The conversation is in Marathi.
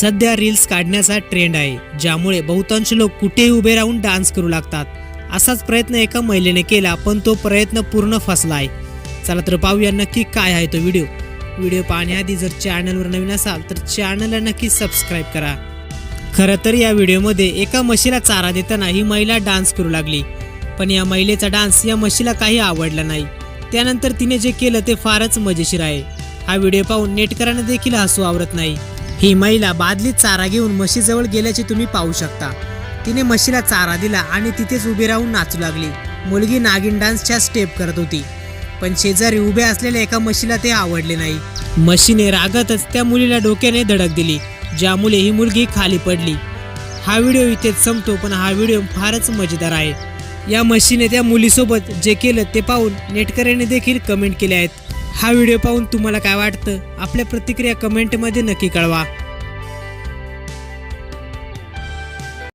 सध्या रील्स काढण्याचा ट्रेंड आहे ज्यामुळे बहुतांश लोक कुठेही उभे राहून डान्स करू लागतात. असाच प्रयत्न एका महिलेने केला पण तो प्रयत्न पूर्ण फसला आहे चला तर पाहूया नक्की काय आहे तो व्हिडिओ व्हिडिओ पाहण्याआधी जर चॅनलवर नवीन असाल तर चॅनलला नक्की सबस्क्राईब करा. खरं तर या व्हिडिओमध्ये एका म्हशीला चारा देताना ही महिला डान्स करू लागली. पण या महिलेचा डान्स या म्हशीला काही आवडला नाही. त्यानंतर तिने जे केलं ते फारच मजेशीर आहे. हा व्हिडिओ पाहून नेटकरांना देखील हसू आवरत नाही. ही महिला बादलीत चारा घेऊन म्हशीजवळ गेल्याचे तुम्ही पाहू शकता. तिने म्हशीला चारा दिला आणि तिथेच उभी राहून नाचू लागली. मुलगी नागिन डान्सच्या स्टेप करत होती. पण शेजारी उभे असलेल्या एका म्हशीला ते आवडले नाही. म्हशीने रागातच त्या मुलीला डोक्याने धडक दिली ज्यामुळे ही मुलगी खाली पडली. हा व्हिडिओ इथेच संपतो पण हा व्हिडिओ फारच मजेदार आहे. या म्हशीने त्या मुलीसोबत जे केलं ते पाहून नेटकऱ्याने देखील कमेंट केले आहेत. हा व्हिडिओ पाहून तुम्हाला काय वाटतं? आपल्या प्रतिक्रिया कमेंटमध्ये नक्की कळवा.